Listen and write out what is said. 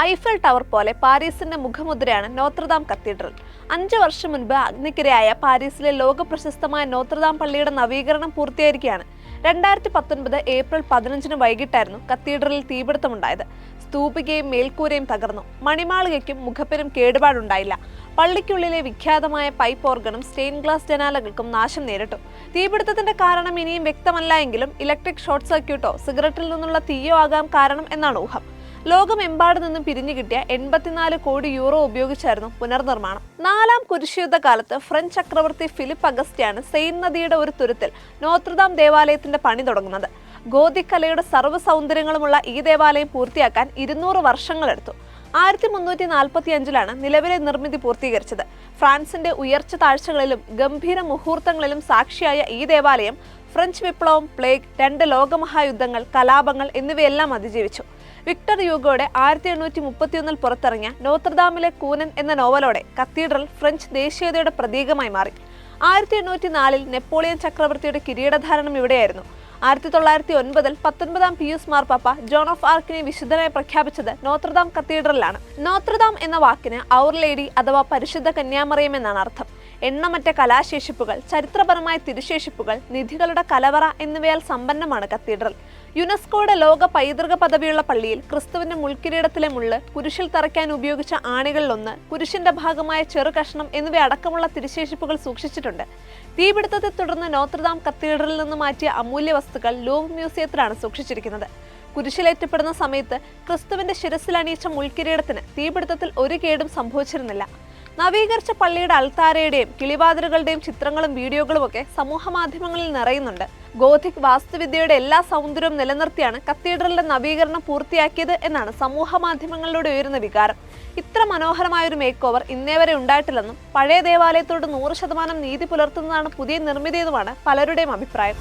Eiffel tower പോലെ പാരീസിന്റെ മുഖമുദ്രയാണ് Notre Dame cathedral. അഞ്ചു വർഷം മുൻപ് അഗ്നിക്കിരയായ പാരീസിലെ ലോക പ്രശസ്തമായ നോത്രദാം പള്ളിയുടെ നവീകരണം പൂർത്തിയായിരിക്കുകയാണ്. രണ്ടായിരത്തി പത്തൊൻപത് ഏപ്രിൽ പതിനഞ്ചിന് വൈകിട്ടായിരുന്നു കത്തീഡ്രലിൽ തീപിടുത്തമുണ്ടായത്. സ്തൂപികയും മേൽക്കൂരയും തകർന്നു. മണിമാളികയ്ക്കും മുഖപ്പിനും കേടുപാടുണ്ടായില്ല. പള്ളിക്കുള്ളിലെ വിഖ്യാതമായ പൈപ്പ് ഓർഗണും സ്റ്റെയിൻ ഗ്ലാസ് ജനാലകൾക്കും നാശം നേരിട്ടു. തീപിടുത്തത്തിന്റെ കാരണം ഇനിയും വ്യക്തമല്ല എങ്കിലും ഇലക്ട്രിക് ഷോർട്ട് സർക്യൂട്ടോ സിഗരറ്റിൽ നിന്നുള്ള തീയോ ആകാം കാരണം എന്നാണ് ഊഹം. ലോകമെമ്പാടു നിന്നും പിരിഞ്ഞു കിട്ടിയ എൺപത്തിനാല് കോടി യൂറോ ഉപയോഗിച്ചായിരുന്നു പുനർനിർമ്മാണം. നാലാം കുരിശുയുദ്ധ കാലത്ത് ഫ്രഞ്ച് ചക്രവർത്തി ഫിലിപ്പ് അഗസ്റ്റിയാണ് സെയിൻ നദിയുടെ ഒരു തുരുത്തിൽ നോത്രദാം ദേവാലയത്തിന്റെ പണി തുടങ്ങുന്നത്. ഗോതിക്കലയുടെ സർവ സൗന്ദര്യങ്ങളുമുള്ള ഈ ദേവാലയം പൂർത്തിയാക്കാൻ ഇരുന്നൂറ് വർഷങ്ങളെടുത്തു. ആയിരത്തി മുന്നൂറ്റി നാൽപ്പത്തി അഞ്ചിലാണ് നിലവിലെ നിർമ്മിതി പൂർത്തീകരിച്ചത്. ഫ്രാൻസിന്റെ ഉയർച്ച താഴ്ചകളിലും ഗംഭീര മുഹൂർത്തങ്ങളിലും സാക്ഷിയായ ഈ ദേവാലയം ഫ്രഞ്ച് വിപ്ലവം പ്ലേഗ് രണ്ട് ലോകമഹായുദ്ധങ്ങൾ കലാപങ്ങൾ എന്നിവയെല്ലാം അതിജീവിച്ചു. വിക്ടർ യൂഗോയുടെ ആയിരത്തി എണ്ണൂറ്റി മുപ്പത്തിയൊന്നിൽ പുറത്തിറങ്ങിയ നോത്രദാമിലെ കൂനൻ എന്ന നോവലോടെ കത്തീഡ്രൽ ഫ്രഞ്ച് ദേശീയതയുടെ പ്രതീകമായി മാറി. ആയിരത്തി എണ്ണൂറ്റി നാലിൽ നെപ്പോളിയൻ ചക്രവർത്തിയുടെ കിരീടധാരണം ഇവിടെയായിരുന്നു. ആയിരത്തി തൊള്ളായിരത്തി ഒൻപതിൽ പത്തൊൻപതാം പിയൂസ് മാർപ്പാപ്പ ജോൺ ഓഫ് ആർക്കിനെ വിശുദ്ധനായി പ്രഖ്യാപിച്ചത് നോത്രദാം കത്തീഡ്രലാണ്. നോത്രദാം എന്ന വാക്കിന് ഔർ ലേഡി അഥവാ പരിശുദ്ധ കന്യാമറിയം എന്നാണ് അർത്ഥം. എണ്ണമറ്റ കലാശേഷിപ്പുകൾ ചരിത്രപരമായ തിരുശേഷിപ്പുകൾ നിധികളുടെ കലവറ എന്നിവയാൽ സമ്പന്നമാണ് കത്തീഡ്രൽ. യുനെസ്കോയുടെ ലോക പൈതൃക പദവിയുള്ള പള്ളിയിൽ ക്രിസ്തുവിന്റെ മുൾക്കിരീടത്തിലെ മുള്ള് കുരിശിൽ തറയ്ക്കാൻ ഉപയോഗിച്ച ആണികളിലൊന്ന് കുരിശിന്റെ ഭാഗമായ ചെറു കഷ്ണം എന്നിവയടക്കമുള്ള തിരുശേഷിപ്പുകൾ സൂക്ഷിച്ചിട്ടുണ്ട്. തീപിടുത്തത്തെ തുടർന്ന് നോത്രദാം കത്തീഡ്രലിൽ നിന്ന് മാറ്റിയ അമൂല്യ വസ്തുക്കൾ ലൂവ് മ്യൂസിയത്തിലാണ് സൂക്ഷിച്ചിരിക്കുന്നത്. കുരിശിലേറ്റപ്പെടുന്ന സമയത്ത് ക്രിസ്തുവിന്റെ ശിരസിൽ അണിയിച്ച മുൾക്കിരീടത്തിന് തീപിടുത്തത്തിൽ ഒരു കേടും സംഭവിച്ചിരുന്നില്ല. നവീകരിച്ച പള്ളിയുടെ അൾത്താരയുടെയും കിളിവാതിലുകളുടെയും ചിത്രങ്ങളും വീഡിയോകളും ഒക്കെ സമൂഹ മാധ്യമങ്ങളിൽ നിറയുന്നുണ്ട്. ഗോഥിക് വാസ്തുവിദ്യയുടെ എല്ലാ സൗന്ദര്യവും നിലനിർത്തിയാണ് കത്തീഡ്രലിന്റെ നവീകരണം പൂർത്തിയാക്കിയത് എന്നാണ് സമൂഹ മാധ്യമങ്ങളിലൂടെ ഉയരുന്ന വികാരം. ഇത്ര മനോഹരമായ ഒരു മേക്ക് ഓവർ ഇന്നേ വരെ ഉണ്ടായിട്ടില്ലെന്നും പഴയ ദേവാലയത്തോട് നൂറ് ശതമാനം നീതി പുലർത്തുന്നതാണ് പുതിയ നിർമ്മിതിയെന്നുമാണ് പലരുടെയും അഭിപ്രായം.